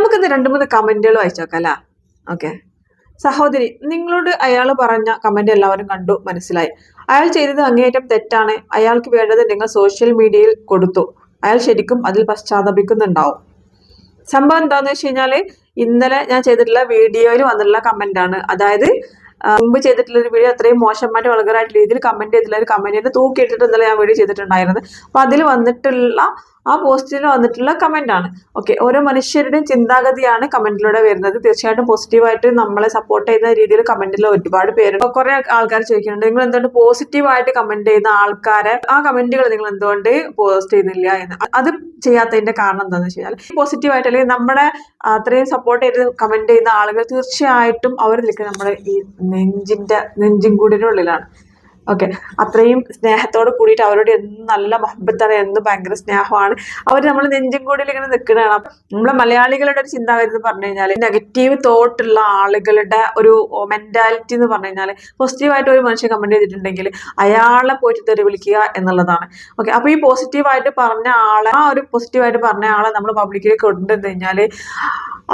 നമുക്കിന്ന് രണ്ട് മൂന്ന് കമന്റുകൾ വായിച്ചു നോക്കാം ഓക്കെ. സഹോദരി നിങ്ങളോട് അയാൾ പറഞ്ഞ കമന്റ് എല്ലാവരും കണ്ടു മനസ്സിലായി. അയാൾ ചെയ്തത് അങ്ങേയറ്റം തെറ്റാണ്. അയാൾക്ക് വേണ്ടത് നിങ്ങൾ സോഷ്യൽ മീഡിയയിൽ കൊടുത്തു. അയാൾ ശരിക്കും അതിൽ പശ്ചാത്തപിക്കുന്നുണ്ടാവും. സംഭവം എന്താണെന്ന് വെച്ച് കഴിഞ്ഞാൽ ഇന്നലെ ഞാൻ ചെയ്തിട്ടുള്ള വീഡിയോയിൽ വന്നിട്ടുള്ള കമന്റാണ് അതായത് മുമ്പ് ചെയ്തിട്ടുള്ള ഒരു വീഡിയോ അത്രയും മോശമായിട്ട് വളകരായിട്ട് രീതിയിൽ കമന്റ് ചെയ്തിട്ടുള്ള ഒരു കമന്റിന് തൂക്കിയിട്ടിട്ട് ഇന്നലെ ഞാൻ വീഡിയോ ചെയ്തിട്ടുണ്ടായിരുന്നത്. അപ്പൊ അതിൽ വന്നിട്ടുള്ള ആ പോസ്റ്റിൽ വന്നിട്ടുള്ള കമന്റ് ആണ്. ഓക്കെ ഓരോ മനുഷ്യരുടെയും ചിന്താഗതിയാണ് കമന്റിലൂടെ വരുന്നത്. തീർച്ചയായിട്ടും പോസിറ്റീവായിട്ട് നമ്മളെ സപ്പോർട്ട് ചെയ്യുന്ന രീതിയിൽ കമന്റിൽ ഒരുപാട് പേരുണ്ട്. കുറെ ആൾക്കാർ ചോദിക്കുന്നുണ്ട് നിങ്ങൾ എന്തുകൊണ്ട് പോസിറ്റീവായിട്ട് കമന്റ് ചെയ്യുന്ന ആൾക്കാരെ ആ കമന്റുകൾ നിങ്ങൾ എന്തുകൊണ്ട് പോസ്റ്റ് ചെയ്യുന്നില്ല? എന്ന്. അത് ചെയ്യാത്തതിന്റെ കാരണം എന്താണെന്ന് വെച്ച് കഴിഞ്ഞാൽ പോസിറ്റീവായിട്ട് അല്ലെങ്കിൽ നമ്മുടെ അത്രയും സപ്പോർട്ട് ചെയ്ത് കമന്റ് ചെയ്യുന്ന ആളുകൾ തീർച്ചയായിട്ടും അവർ നിൽക്കുന്നത് നമ്മുടെ ഈ നെഞ്ചിന്റെ നെഞ്ചും ഓക്കെ അത്രയും സ്നേഹത്തോട് കൂടിയിട്ട് അവരോട് എന്ന് നല്ല മഹബത്താണ് എന്ന് ഭയങ്കര സ്നേഹമാണ്. അവർ നമ്മൾ നെഞ്ചും കൂടിയിൽ ഇങ്ങനെ നിൽക്കുന്നതാണ് നമ്മളെ മലയാളികളുടെ ഒരു ചിന്താഗതി എന്ന് പറഞ്ഞു കഴിഞ്ഞാൽ നെഗറ്റീവ് തോട്ടുള്ള ആളുകളുടെ ഒരു മെന്റാലിറ്റി എന്ന് പറഞ്ഞു കഴിഞ്ഞാൽ പോസിറ്റീവായിട്ട് ഒരു മനുഷ്യൻ കമന്റ് ചെയ്തിട്ടുണ്ടെങ്കിൽ അയാളെ പോയിട്ട് തെറി വിളിക്കുക എന്നുള്ളതാണ്. ഓക്കെ അപ്പൊ ഈ പോസിറ്റീവായിട്ട് പറഞ്ഞ ആളെ ആ ഒരു പോസിറ്റീവായിട്ട് പറഞ്ഞ ആളെ നമ്മൾ പബ്ലിക്കിലേക്ക് കൊണ്ടുവന്നു കഴിഞ്ഞാൽ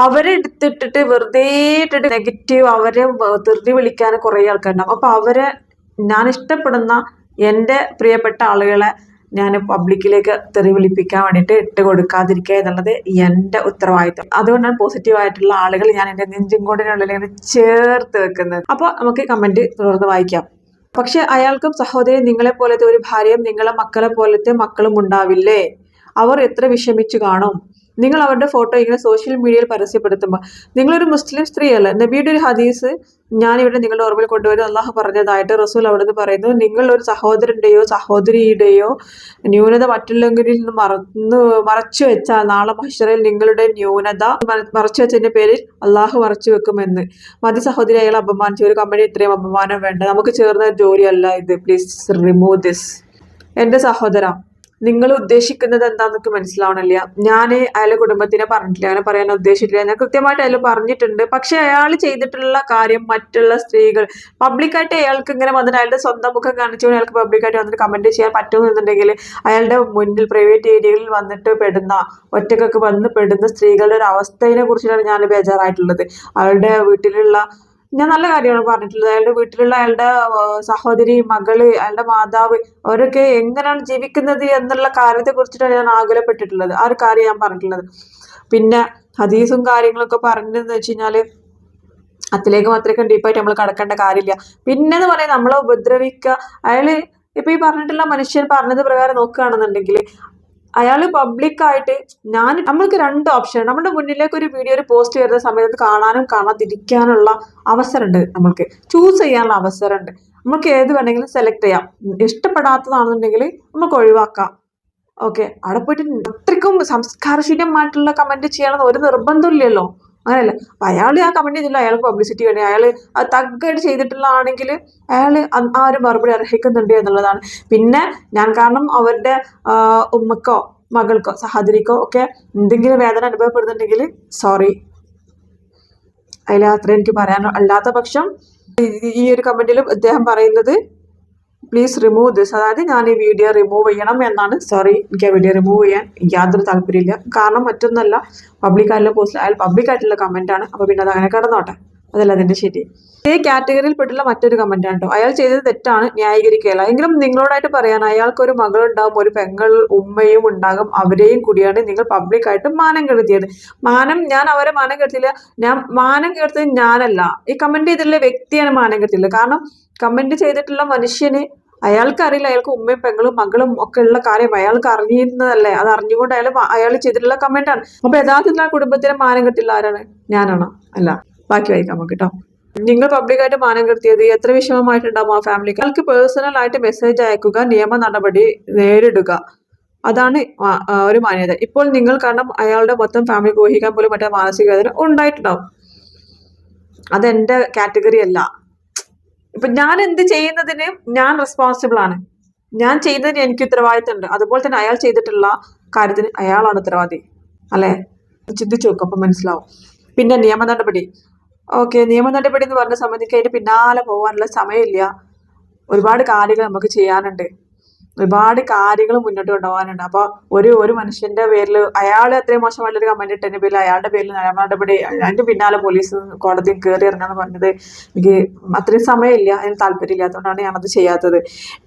അവരെ എടുത്തിട്ടിട്ട് വെറുതെ ഇട്ടിട്ട് നെഗറ്റീവ് അവരെ തെറി വിളിക്കാൻ കുറേ ആൾക്കാരുണ്ടാവും. അപ്പൊ അവരെ ഞാൻ ഇഷ്ടപ്പെടുന്ന എന്റെ പ്രിയപ്പെട്ട ആളുകളെ ഞാൻ പബ്ലിക്കിലേക്ക് തെറി വിളിപ്പിക്കാൻ വേണ്ടിയിട്ട് ഇട്ട് കൊടുക്കാതിരിക്കുക എന്നുള്ളത് എന്റെ ഉത്തരവാദിത്വം. അതുകൊണ്ടാണ് പോസിറ്റീവായിട്ടുള്ള ആളുകൾ ഞാൻ എന്റെ നെഞ്ചും കൂടിനുള്ളിൽ ഇങ്ങനെ ചേർത്ത് വെക്കുന്നത്. അപ്പോൾ നമുക്ക് കമന്റ് തുടർന്ന് വായിക്കാം. പക്ഷെ അയാൾക്കും സഹോദരി നിങ്ങളെ പോലത്തെ ഒരു ഭാര്യയും നിങ്ങളെ മക്കളെ പോലത്തെ മക്കളും ഉണ്ടാവില്ലേ? അവർ എത്ര വിഷമിച്ചു കാണും. നിങ്ങൾ അവരുടെ ഫോട്ടോ ഇങ്ങനെ സോഷ്യൽ മീഡിയയിൽ പരസ്യപ്പെടുത്തുമ്പോൾ നിങ്ങളൊരു മുസ്ലിം സ്ത്രീ അല്ല നബിയുടെ ഒരു ഹദീസ് ഞാനിവിടെ നിങ്ങളുടെ ഓർമ്മയിൽ കൊണ്ടുവരുന്ന അള്ളാഹു പറഞ്ഞതായിട്ട് റസൂൽ അവിടുന്ന് പറയുന്നു. നിങ്ങൾ ഒരു സഹോദരന്റെയോ സഹോദരിയുടെയോ ന്യൂനത മറ്റുള്ളവരിൽ നിന്ന് മറന്ന് മറച്ചു വെച്ചാൽ നാളെ മഷറിൽ നിങ്ങളുടെ ന്യൂനത മറ- മറച്ചു വെച്ചതിന്റെ പേരിൽ അള്ളാഹു മറച്ചു വെക്കുമെന്ന്. മതി സഹോദരി അയാൾ അപമാനിച്ചു. ഒരു കമ്പനി ഇത്രയും അപമാനം വേണ്ട. നമുക്ക് ചേർന്ന ജോലിയല്ല ഇത്. പ്ലീസ് റിമൂവ് ദിസ് എന്റെ സഹോദര നിങ്ങൾ ഉദ്ദേശിക്കുന്നത് എന്താണെന്നൊക്കെ മനസ്സിലാവണില്ല. ഞാൻ അയാളെ കുടുംബത്തിനെ പറഞ്ഞിട്ടില്ല അങ്ങനെ പറയാൻ ഉദ്ദേശിച്ചിട്ടില്ല. ഞാൻ കൃത്യമായിട്ട് അയാൾ പറഞ്ഞിട്ടുണ്ട്. പക്ഷെ അയാൾ ചെയ്തിട്ടുള്ള കാര്യം മറ്റുള്ള സ്ത്രീകൾ പബ്ലിക്കായിട്ട് അയാൾക്ക് ഇങ്ങനെ വന്നിട്ട് അയാളുടെ സ്വന്തം മുഖം കാണിച്ചുകൊണ്ട് അയാൾക്ക് പബ്ലിക്കായിട്ട് വന്നിട്ട് കമന്റ് ചെയ്യാൻ പറ്റുമെന്നുണ്ടെങ്കിൽ അയാളുടെ മുന്നിൽ പ്രൈവറ്റ് ഏരിയകളിൽ വന്നിട്ട് പെടുന്ന ഒറ്റക്കൊക്കെ വന്ന് പെടുന്ന സ്ത്രീകളുടെ ഒരു അവസ്ഥയെ കുറിച്ചിട്ടാണ് ഞാൻ ബേജാറായിട്ടുള്ളത്. അയാളുടെ വീട്ടിലുള്ള ഞാൻ നല്ല കാര്യമാണ് പറഞ്ഞിട്ടുള്ളത്. അയാളുടെ വീട്ടിലുള്ള അയാളുടെ സഹോദരി മകൾ അയാളുടെ മാതാവ് അവരൊക്കെ എങ്ങനെയാണ് ജീവിക്കുന്നത് എന്നുള്ള കാര്യത്തെ കുറിച്ചിട്ടാണ് ഞാൻ ആകുലപ്പെട്ടിട്ടുള്ളത്. ആ ഒരു കാര്യം ഞാൻ പറഞ്ഞിട്ടുള്ളത്. പിന്നെ ഹദീസും കാര്യങ്ങളൊക്കെ പറഞ്ഞെന്ന് വെച്ച് കഴിഞ്ഞാൽ അതിലേക്ക് മാത്രമേ ഡീപ്പായിട്ട് നമ്മൾ കടക്കേണ്ട കാര്യമില്ല. പിന്നെന്ന് പറയാൻ നമ്മളെ ഉപദ്രവിക്കുക അയാൾ ഇപ്പൊ ഈ പറഞ്ഞിട്ടുള്ള മനുഷ്യൻ പറഞ്ഞത് പ്രകാരം നോക്കുകയാണെന്നുണ്ടെങ്കിൽ അയാൾ പബ്ലിക്കായിട്ട് ഞാൻ നമ്മൾക്ക് രണ്ട് ഓപ്ഷൻ നമ്മുടെ മുന്നിലേക്ക് ഒരു വീഡിയോ ഒരു പോസ്റ്റ് വരുന്ന സമയത്ത് കാണാനും കാണാതിരിക്കാനുള്ള അവസരമുണ്ട് നമ്മൾക്ക്. ചൂസ് ചെയ്യാനുള്ള അവസരമുണ്ട്. നമുക്ക് ഏത് വേണമെങ്കിലും സെലക്ട് ചെയ്യാം. ഇഷ്ടപ്പെടാത്തതാണെന്നുണ്ടെങ്കിൽ നമുക്ക് ഒഴിവാക്കാം. ഓക്കെ അവിടെ പോയിട്ട് അത്രയ്ക്കും സംസ്കാരശൂന്യമായിട്ടുള്ള കമന്റ് ചെയ്യണമെന്ന് ഒരു നിർബന്ധമില്ലല്ലോ അങ്ങനെയല്ല. അപ്പം അയാൾ ആ കമന്റ് ചെയ്തില്ല അയാൾ പബ്ലിസിറ്റി വേണ്ടി അയാൾ തഗ്ഗായിട്ട് ചെയ്തിട്ടുള്ള ആണെങ്കിൽ അയാൾ ആ ഒരു മറുപടി അർഹിക്കുന്നുണ്ട് എന്നുള്ളതാണ്. പിന്നെ ഞാൻ കാരണം അവരുടെ ഉമ്മക്കോ മകൾക്കോ സഹോദരിക്കോ ഒക്കെ എന്തെങ്കിലും വേദന അനുഭവപ്പെടുന്നുണ്ടെങ്കിൽ സോറി അതിൽ അത്ര എനിക്ക് പറയാനോ അല്ലാത്ത പക്ഷം ഈ ഒരു കമന്റിലും അദ്ദേഹം പറയുന്നത് പ്ലീസ് റിമൂവ് ദിസ് അതായത് ഞാൻ ഈ വീഡിയോ റിമൂവ് ചെയ്യണം എന്നാണ്. സോറി എനിക്ക് ആ വീഡിയോ റിമൂവ് ചെയ്യാൻ യാതൊരു താല്പര്യമില്ല. കാരണം മറ്റൊന്നല്ല പബ്ലിക്കായിട്ടുള്ള പോസ്റ്റ് അയാൾ പബ്ലിക്കായിട്ടുള്ള കമന്റാണ് അപ്പോൾ പിന്നെ അത് അങ്ങനെ കടന്നോട്ടെ. അതല്ല അതിന്റെ ശരി. ഈ കാറ്റഗറിയിൽ പെട്ടുള്ള മറ്റൊരു കമന്റ് ആണ് കേട്ടോ അയാൾ ചെയ്തത് തെറ്റാണ് ന്യായീകരിക്കുകയല്ല. എങ്കിലും നിങ്ങളോടായിട്ട് പറയാൻ അയാൾക്ക് ഒരു മകളുണ്ടാവും ഒരു പെങ്ങൾ ഉമ്മയും ഉണ്ടാകും അവരെയും കൂടിയാണ് നിങ്ങൾ പബ്ലിക്കായിട്ട് മാനം കെടുത്തിയത്. മാനം ഞാൻ അവരെ മാനം കെടുത്തില്ല. ഞാൻ മാനം കെടുത്തത് ഞാനല്ല. ഈ കമന്റ് ചെയ്തിട്ടുള്ള വ്യക്തിയാണ് മാനം കെടുത്തില്ല കാരണം കമന്റ് ചെയ്തിട്ടുള്ള മനുഷ്യന് അയാൾക്കറിയില്ല അയാൾക്ക് ഉമ്മയും പെങ്ങളും മകളും ഒക്കെ ഉള്ള കാര്യം അയാൾക്ക് അറിയുന്നതല്ലേ. അത് അറിഞ്ഞുകൊണ്ട് അയാൾ അയാൾ ചെയ്തിട്ടുള്ള കമന്റാണ്. അപ്പോൾ അപ്പൊ യഥാർത്ഥത്തിൽ ആ കുടുംബത്തിന് മാനം കെട്ടില്ല ആരാണ്? ഞാനാണോ? അല്ല. ബാക്കി വായിക്കാം നമുക്ക് കേട്ടോ നിങ്ങൾ പബ്ലിക്കായിട്ട് മാനം കെടുത്തിയത് എത്ര വിഷമമായിട്ടുണ്ടാവും ആ ഫാമിലിക്ക് അയാൾക്ക് പേഴ്സണൽ ആയിട്ട് മെസ്സേജ് അയക്കുക നിയമ നടപടി നേരിടുക. അതാണ് ഒരു മാന്യത. ഇപ്പോൾ നിങ്ങൾ കാരണം അയാളുടെ മൊത്തം ഫാമിലി ഗോഹിക്കാൻ പോലും മറ്റേ മാനസിക വേദന ഉണ്ടായിട്ടുണ്ടാവും. അതെന്റെ കാറ്റഗറി അല്ല. ഇപ്പൊ ഞാൻ എന്ത് ചെയ്യുന്നതിന് ഞാൻ റെസ്പോൺസിബിൾ ആണ്. ഞാൻ ചെയ്യുന്നതിന് എനിക്ക് ഉത്തരവാദിത്തമുണ്ട്. അതുപോലെ തന്നെ അയാൾ ചെയ്തിട്ടുള്ള കാര്യത്തിന് അയാളാണ് ഉത്തരവാദി. അല്ലെ? ചിന്തിച്ചു നോക്കും അപ്പൊ മനസ്സിലാവും. പിന്നെ നിയമ നടപടി. ഓക്കെ നിയമ നടപടി എന്ന് പറഞ്ഞ സംബന്ധിക്ക് അതിന്റെ പിന്നാലെ പോകാനുള്ള സമയമില്ല. ഒരുപാട് കാര്യങ്ങൾ നമുക്ക് ചെയ്യാനുണ്ട്. ഒരുപാട് കാര്യങ്ങൾ മുന്നോട്ട് കൊണ്ടുപോകാനുണ്ട്. അപ്പോൾ ഒരു ഒരു മനുഷ്യന്റെ പേരിൽ അയാൾ അത്രയും മോശമായിട്ടൊരു കമന്റ് ഇട്ടതിന്റെ പേരിൽ അയാളുടെ പേരിൽ നിയമ നടപടി അതിന്റെ പിന്നാലെ പോലീസ് കോടതി കയറി ഇറങ്ങാന്ന് പറഞ്ഞത് എനിക്ക് അത്രയും സമയമില്ല അതിന് താല്പര്യമില്ലാത്തതുകൊണ്ടാണ് ഞാനത് ചെയ്യാത്തത്.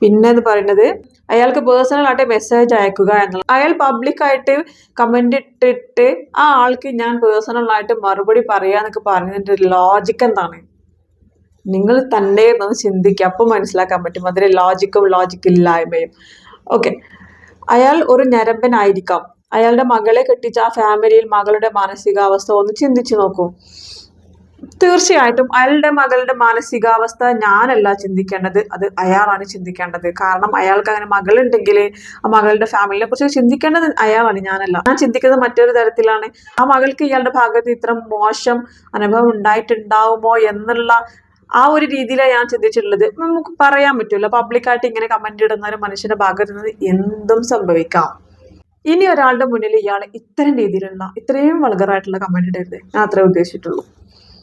പിന്നെ എന്ന് പറയുന്നത് അയാൾക്ക് പേഴ്സണൽ ആയിട്ട് മെസ്സേജ് അയക്കുക എന്നുള്ളത് അയാൾ പബ്ലിക്കായിട്ട് കമന്റ് ഇട്ടിട്ട് ആ ആൾക്ക് ഞാൻ പേഴ്സണൽ ആയിട്ട് മറുപടി പറയാന്നൊക്കെ പറഞ്ഞതിന്റെ ലോജിക്ക് എന്താണ്? നിങ്ങൾ തന്നെ ഒന്ന് ചിന്തിക്കുക അപ്പം മനസ്സിലാക്കാൻ പറ്റും. അതിൽ ലോജിക്കും ലോജിക്ക് ഇല്ലായ്മയും. ഓക്കെ അയാൾ ഒരു ഞരമ്പനായിരിക്കാം. അയാളുടെ മകളെ കെട്ടിച്ച ആ ഫാമിലിയിൽ മകളുടെ മാനസികാവസ്ഥ ഒന്ന് ചിന്തിച്ചു നോക്കൂ. തീർച്ചയായിട്ടും അയാളുടെ മകളുടെ മാനസികാവസ്ഥ ഞാനല്ല ചിന്തിക്കേണ്ടത്. അത് അയാളാണ് ചിന്തിക്കേണ്ടത്. കാരണം അയാൾക്ക് അങ്ങനെ മകളുണ്ടെങ്കിൽ ആ മകളുടെ ഫാമിലിനെ കുറിച്ച് ചിന്തിക്കേണ്ടത് അയാളാണ് ഞാനല്ല. ഞാൻ ചിന്തിക്കുന്നത് മറ്റൊരു തരത്തിലാണ്. ആ മകൾക്ക് ഇയാളുടെ ഭാഗത്ത് ഇത്ര മോശം അനുഭവം ഉണ്ടായിട്ടുണ്ടാവുമോ എന്നുള്ള ആ ഒരു രീതിയിലാണ് ഞാൻ ചിന്തിച്ചിട്ടുള്ളത്. നമുക്ക് പറയാൻ പറ്റില്ല പബ്ലിക്കായിട്ട് ഇങ്ങനെ കമന്റ് ഇടുന്ന ഒരു മനുഷ്യന്റെ ഭാഗത്ത് നിന്ന് എന്തും സംഭവിക്കാം. ഇനി ഒരാളുടെ മുന്നിൽ ഇയാൾ ഇത്തരം രീതിയിലുള്ള ഇത്രയും വളകറായിട്ടുള്ള കമന്റ് ഇടരുത്. ഞാൻ അത്രേ ഉദ്ദേശിച്ചിട്ടുള്ളൂ.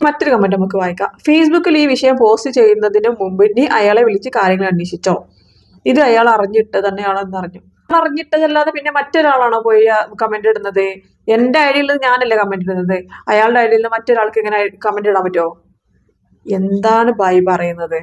മറ്റൊരു കമന്റ് നമുക്ക് വായിക്കാം. ഫേസ്ബുക്കിൽ ഈ വിഷയം പോസ്റ്റ് ചെയ്യുന്നതിന് മുമ്പ് നീ അയാളെ വിളിച്ച് കാര്യങ്ങൾ അന്വേഷിച്ചോ? ഇത് അയാൾ അറിഞ്ഞിട്ട് തന്നെയാണോ എന്ന് അറിഞ്ഞു. അറിഞ്ഞിട്ടതല്ലാതെ പിന്നെ മറ്റൊരാളാണോ പോയി കമന്റ് ഇടുന്നത്? എന്റെ ഐഡിയിൽ ഞാനല്ലേ കമന്റ് ഇടുന്നത്? അയാളുടെ ഐഡിയിൽ മറ്റൊരാൾക്ക് ഇങ്ങനെ കമന്റ് ഇടാൻ പറ്റുമോ എന്താണ് ബൈ പറയുന്നത്?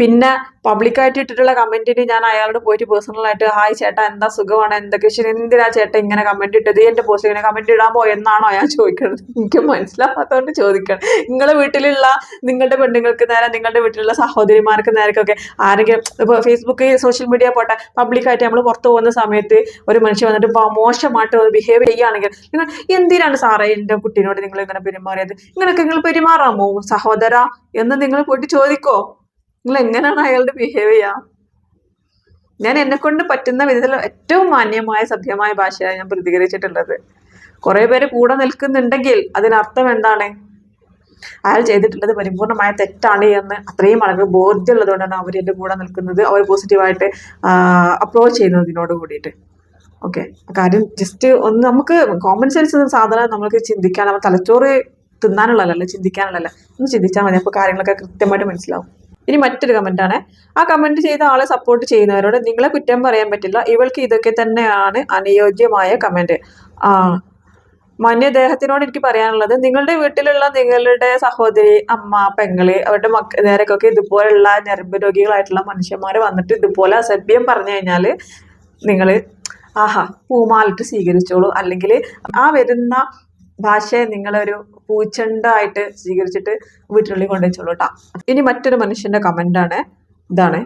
പിന്നെ പബ്ലിക്കായിട്ട് ഇട്ടിട്ടുള്ള കമന്റിന് ഞാൻ അയാളോട് പോയിട്ട് പേഴ്സണൽ ആയിട്ട് ഹായ് ചേട്ടാ എന്താ സുഖമാണ്? എന്തൊക്കെ എന്തിനാ ചേട്ടാ ഇങ്ങനെ കമന്റ് ഇട്ടത്? എന്റെ പോസ്റ്റ് ഇങ്ങനെ കമന്റ് ഇടാമോ എന്നാണോ ഞാൻ ചോദിക്കുന്നത് എനിക്ക് മനസ്സിലാവാത്തതുകൊണ്ട് ചോദിക്കണം. നിങ്ങളെ വീട്ടിലുള്ള നിങ്ങളുടെ പെണ്ണുങ്ങൾക്ക് നേരെ നിങ്ങളുടെ വീട്ടിലുള്ള സഹോദരിമാർക്ക് നേരക്കൊക്കെ ആരെങ്കിലും ഇപ്പോൾ ഫേസ്ബുക്ക് സോഷ്യൽ മീഡിയ പോട്ടെ പബ്ലിക്കായിട്ട് നമ്മൾ പുറത്തു പോകുന്ന സമയത്ത് ഒരു മനുഷ്യൻ വന്നിട്ട് ഇപ്പൊ മോശമായിട്ട് ബിഹേവ് ചെയ്യുകയാണെങ്കിൽ നിങ്ങൾ എന്തിനാണ് സാറേ എന്റെ കുട്ടീനോട് നിങ്ങൾ ഇങ്ങനെ പെരുമാറിയത്? ഇങ്ങനെയൊക്കെ നിങ്ങൾ പെരുമാറാമോ? സഹോദര എന്ന് നിങ്ങൾ പോയിട്ട് ചോദിക്കോ? നിങ്ങൾ എങ്ങനെയാണ് അയാളുടെ ബിഹേവ് ചെയ്യുക ഞാൻ എന്നെ കൊണ്ട് പറ്റുന്ന വിധത്തിൽ ഏറ്റവും മാന്യമായ സഭ്യമായ ഭാഷയാണ് ഞാൻ പ്രതികരിച്ചിട്ടുള്ളത്. കുറെ പേര് കൂടെ നിൽക്കുന്നുണ്ടെങ്കിൽ അതിനർത്ഥം എന്താണ്? അയാൾ ചെയ്തിട്ടുള്ളത് പരിപൂർണമായ തെറ്റാണ് എന്ന് അത്രയും ആളുകൾ ബോധ്യമുള്ളതുകൊണ്ടാണ് അവർ എന്റെ കൂടെ നിൽക്കുന്നത്. അവർ പോസിറ്റീവായിട്ട് അപ്രോച്ച് ചെയ്യുന്നത് ഇതിനോട് കൂടിയിട്ട്. ഓക്കെ കാര്യം ജസ്റ്റ് ഒന്ന് നമുക്ക് കോമൺ സെൻസ് എന്ന സാധനം നമുക്ക് ചിന്തിക്കാൻ നമ്മൾ തലച്ചോറ് തിന്നാനുള്ളതല്ല ചിന്തിക്കാനുള്ളതല്ല. ഒന്ന് ചിന്തിച്ചാൽ മതി. അപ്പോൾ കാര്യങ്ങളൊക്കെ കൃത്യമായിട്ട് മനസ്സിലാവും. ഇനി മറ്റൊരു കമന്റാണ് ആ കമന്റ് ചെയ്ത ആളെ സപ്പോർട്ട് ചെയ്യുന്നവരോട് നിങ്ങളെ കുറ്റം പറയാൻ പറ്റില്ല. ഇവൾക്ക് ഇതൊക്കെ തന്നെയാണ് അനുയോജ്യമായ കമന്റ് ആ മാന്യദേഹത്തിനോട് എനിക്ക് പറയാനുള്ളത് നിങ്ങളുടെ വീട്ടിലുള്ള നിങ്ങളുടെ സഹോദരി അമ്മ പെങ്ങൾ അവരുടെ മക്ക നേരക്കൊക്കെ ഇതുപോലുള്ള ഞരമ്പ് രോഗികളായിട്ടുള്ള മനുഷ്യന്മാർ വന്നിട്ട് ഇതുപോലെ അസഭ്യം പറഞ്ഞു കഴിഞ്ഞാൽ നിങ്ങൾ ആഹാ പൂമാലിട്ട് സ്വീകരിച്ചോളൂ. അല്ലെങ്കിൽ ആ വരുന്ന ഭാഷയെ നിങ്ങളൊരു പൂച്ചണ്ടായിട്ട് സ്വീകരിച്ചിട്ട് വീട്ടിനുള്ളിൽ കൊണ്ടുവച്ചോളൂ കേട്ടോ ഇനി മറ്റൊരു മനുഷ്യന്റെ കമന്റാണ് ഇതാണ്.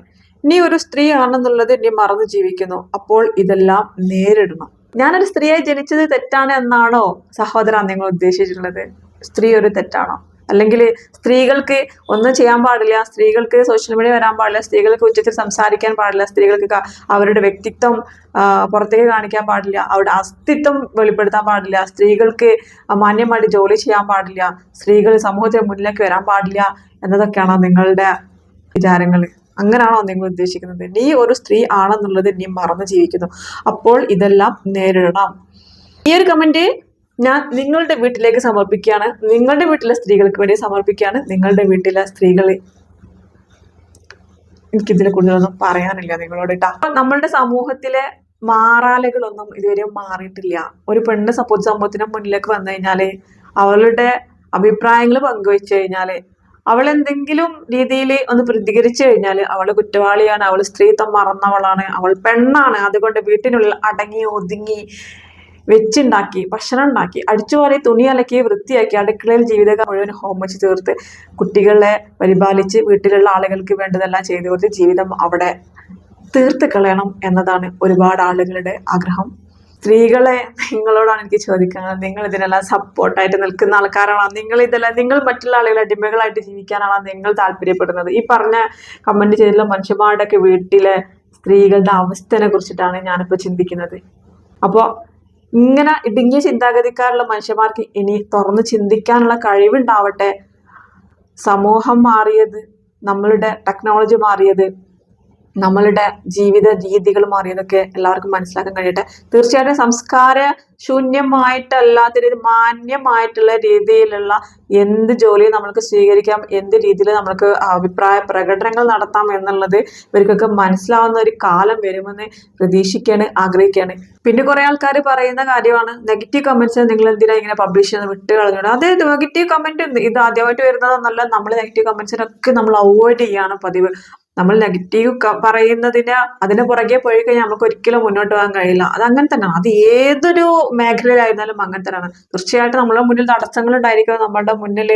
നീ ഒരു സ്ത്രീ ആണെന്നുള്ളത് നീ മറന്നു ജീവിക്കുന്നു. അപ്പോൾ ഇതെല്ലാം നേരിടണം. ഞാനൊരു സ്ത്രീയായി ജനിച്ചത് തെറ്റാണ് എന്നാണോ സഹോദര നിങ്ങൾ ഉദ്ദേശിച്ചിട്ടുള്ളത്? സ്ത്രീ ഒരു തെറ്റാണോ? അല്ലെങ്കിൽ സ്ത്രീകൾക്ക് ഒന്നും ചെയ്യാൻ പാടില്ല സ്ത്രീകൾക്ക് സോഷ്യൽ മീഡിയ വരാൻ പാടില്ല സ്ത്രീകൾക്ക് ഉച്ചത്തിൽ സംസാരിക്കാൻ പാടില്ല സ്ത്രീകൾക്ക് അവരുടെ വ്യക്തിത്വം പുറത്തേക്ക് കാണിക്കാൻ പാടില്ല അവരുടെ അസ്തിത്വം വെളിപ്പെടുത്താൻ പാടില്ല സ്ത്രീകൾക്ക് മാന്യമായിട്ട് ജോലി ചെയ്യാൻ പാടില്ല സ്ത്രീകൾ സമൂഹത്തിന് മുന്നിലേക്ക് വരാൻ പാടില്ല എന്നതൊക്കെയാണോ നിങ്ങളുടെ വിചാരങ്ങൾ? അങ്ങനെയാണോ നിങ്ങൾ ഉദ്ദേശിക്കുന്നത്? നീ ഒരു സ്ത്രീ ആണെന്നുള്ളത് നീ മറന്നു ജീവിക്കുന്നു. അപ്പോൾ ഇതെല്ലാം നേരിടണം. ഈ ഒരു കമന്റ് ഞാൻ നിങ്ങളുടെ വീട്ടിലേക്ക് സമർപ്പിക്കുകയാണ്. നിങ്ങളുടെ വീട്ടിലെ സ്ത്രീകൾക്ക് വേണ്ടി സമർപ്പിക്കുകയാണ്. നിങ്ങളുടെ വീട്ടിലെ സ്ത്രീകൾ എനിക്കിതിനെ കൂടുതലൊന്നും പറയാനില്ല നിങ്ങളോട് കേട്ടോ അപ്പൊ നമ്മളുടെ സമൂഹത്തിലെ മാറാലകളൊന്നും ഇതുവരെ മാറിയിട്ടില്ല. ഒരു പെണ്ണ് സപ്പോസ് സമൂഹത്തിന് മുന്നിലേക്ക് വന്നു കഴിഞ്ഞാൽ അവളുടെ അഭിപ്രായങ്ങൾ പങ്കുവെച്ചു കഴിഞ്ഞാൽ അവൾ എന്തെങ്കിലും രീതിയിൽ ഒന്ന് പ്രതികരിച്ചു കഴിഞ്ഞാൽ അവൾ കുറ്റവാളിയാണ് അവൾ സ്ത്രീത്വം മറന്നവളാണ് അവൾ പെണ്ണാണ്. അതുകൊണ്ട് വീട്ടിനുള്ളിൽ അടങ്ങി ഒതുങ്ങി വെച്ചുണ്ടാക്കി ഭക്ഷണം ഉണ്ടാക്കി അടിച്ചുവാരി തുണി അലക്കി വൃത്തിയാക്കി അടുക്കളയിൽ ജീവിതകാലം മുഴുവൻ ഹോം വെച്ച് തീർത്ത് കുട്ടികളെ പരിപാലിച്ച് വീട്ടിലുള്ള ആളുകൾക്ക് വേണ്ടതെല്ലാം ചെയ്തു കൊടുത്ത് ജീവിതം അവിടെ തീർത്ത് കളയണം എന്നതാണ് ഒരുപാട് ആളുകളുടെ ആഗ്രഹം. സ്ത്രീകളെ നിങ്ങളോടാണ് എനിക്ക് ചോദിക്കുന്നത് നിങ്ങൾ ഇതിനെല്ലാം സപ്പോർട്ടായിട്ട് നിൽക്കുന്ന ആൾക്കാരാണോ? നിങ്ങൾ ഇതെല്ലാം നിങ്ങൾ മറ്റുള്ള ആളുകളെ അടിമകളായിട്ട് ജീവിക്കാനാണോ നിങ്ങൾ താല്പര്യപ്പെടുന്നത്? ഈ പറഞ്ഞ കമന്റ് ചെയ്തിട്ടുള്ള മനുഷ്യന്മാരുടെയൊക്കെ വീട്ടിലെ സ്ത്രീകളുടെ അവസ്ഥനെ കുറിച്ചിട്ടാണ് ഞാനിപ്പോൾ ചിന്തിക്കുന്നത്. അപ്പോൾ ഇങ്ങനെ ഇടുങ്ങിയ ചിന്താഗതിക്കാരുള്ള മനുഷ്യന്മാർക്ക് ഇനി തുറന്ന് ചിന്തിക്കാനുള്ള കഴിവുണ്ടാവട്ടെ. സമൂഹം മാറിയത് നമ്മളുടെ ടെക്നോളജി മാറിയത്. നമ്മളുടെ ജീവിത രീതികൾ മാറിയതൊക്കെ എല്ലാവർക്കും മനസ്സിലാക്കാൻ കഴിയട്ടെ. തീർച്ചയായിട്ടും സംസ്കാര ശൂന്യമായിട്ടല്ലാത്ത രീതി മാന്യമായിട്ടുള്ള രീതിയിലുള്ള എന്ത് ജോലിയും നമ്മൾക്ക് സ്വീകരിക്കാം എന്ത് രീതിയിൽ നമ്മൾക്ക് അഭിപ്രായ പ്രകടനങ്ങൾ നടത്താം എന്നുള്ളത് ഇവർക്കൊക്കെ മനസ്സിലാവുന്ന ഒരു കാലം വരുമെന്ന് പ്രതീക്ഷിക്കുകയാണ് ആഗ്രഹിക്കുകയാണ് പിന്നെ കുറെ ആൾക്കാർ പറയുന്ന കാര്യമാണ് നെഗറ്റീവ് കമന്റ്സ് നിങ്ങൾ എന്തിനാ ഇങ്ങനെ പബ്ലിഷ് ചെയ്യുന്നത് വിട്ട് കളഞ്ഞോളൂ അതെ നെഗറ്റീവ് കമന്റ് ഇത് ആദ്യമായിട്ട് വരുന്നതെന്നല്ല നമ്മൾ നെഗറ്റീവ് കമന്റ്സിനൊക്കെ നമ്മൾ അവോയ്ഡ് ചെയ്യാണ് പതിവ്. നമ്മൾ നെഗറ്റീവ് പറയുന്നതിന് അതിന് പുറകെ പോയി കഴിഞ്ഞാൽ നമുക്ക് ഒരിക്കലും മുന്നോട്ട് പോകാൻ കഴിയില്ല. അത് അങ്ങനെ തന്നെ. അത് ഏതൊരു മേഖലയിലായിരുന്നാലും അങ്ങനെ തന്നെയാണ്. തീർച്ചയായിട്ടും നമ്മളെ മുന്നിൽ തടസ്സങ്ങൾ ഉണ്ടായിരിക്കും നമ്മളുടെ മുന്നിൽ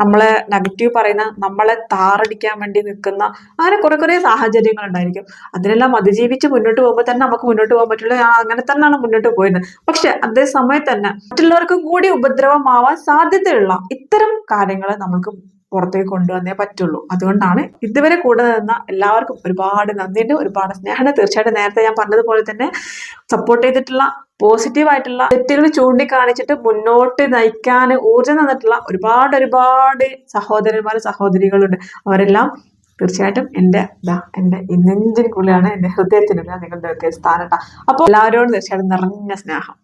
നമ്മളെ നെഗറ്റീവ് പറയുന്ന നമ്മളെ താറടിക്കാൻ വേണ്ടി നിൽക്കുന്ന അങ്ങനെ കുറെ കുറെ സാഹചര്യങ്ങൾ ഉണ്ടായിരിക്കും. അതിനെല്ലാം അതിജീവിച്ച് മുന്നോട്ട് പോകുമ്പോൾ തന്നെ നമുക്ക് മുന്നോട്ട് പോകാൻ പറ്റുള്ളൂ. അങ്ങനെ തന്നെയാണ് മുന്നോട്ട് പോയത് പക്ഷെ അതേ സമയത്ത് തന്നെ മറ്റുള്ളവർക്കും കൂടി ഉപദ്രവമാവാൻ സാധ്യതയുള്ള ഇത്തരം കാര്യങ്ങൾ നമുക്ക് പുറത്തേക്ക് കൊണ്ടുവന്നേ പറ്റുള്ളൂ. അതുകൊണ്ടാണ് ഇതുവരെ കൂടെ നിന്ന എല്ലാവർക്കും ഒരുപാട് നന്ദിയുണ്ട് ഒരുപാട് സ്നേഹമുണ്ട്. തീർച്ചയായിട്ടും നേരത്തെ ഞാൻ പറഞ്ഞതുപോലെ തന്നെ സപ്പോർട്ട് ചെയ്തിട്ടുള്ള പോസിറ്റീവ് ആയിട്ടുള്ള തെറ്റുകൾ ചൂണ്ടിക്കാണിച്ചിട്ട് മുന്നോട്ട് നയിക്കാൻ ഊർജം തന്നിട്ടുള്ള ഒരുപാട് ഒരുപാട് സഹോദരന്മാർ സഹോദരികളുണ്ട്. അവരെല്ലാം തീർച്ചയായിട്ടും എന്റെ ഇതാ എന്റെ നെഞ്ചിനുള്ളിലാണ് എന്റെ ഹൃദയത്തിനുള്ളിലാണ് നിങ്ങളുടെ സ്ഥാനട്ട അപ്പോൾ എല്ലാവരോടും തീർച്ചയായിട്ടും നിറഞ്ഞ സ്നേഹം.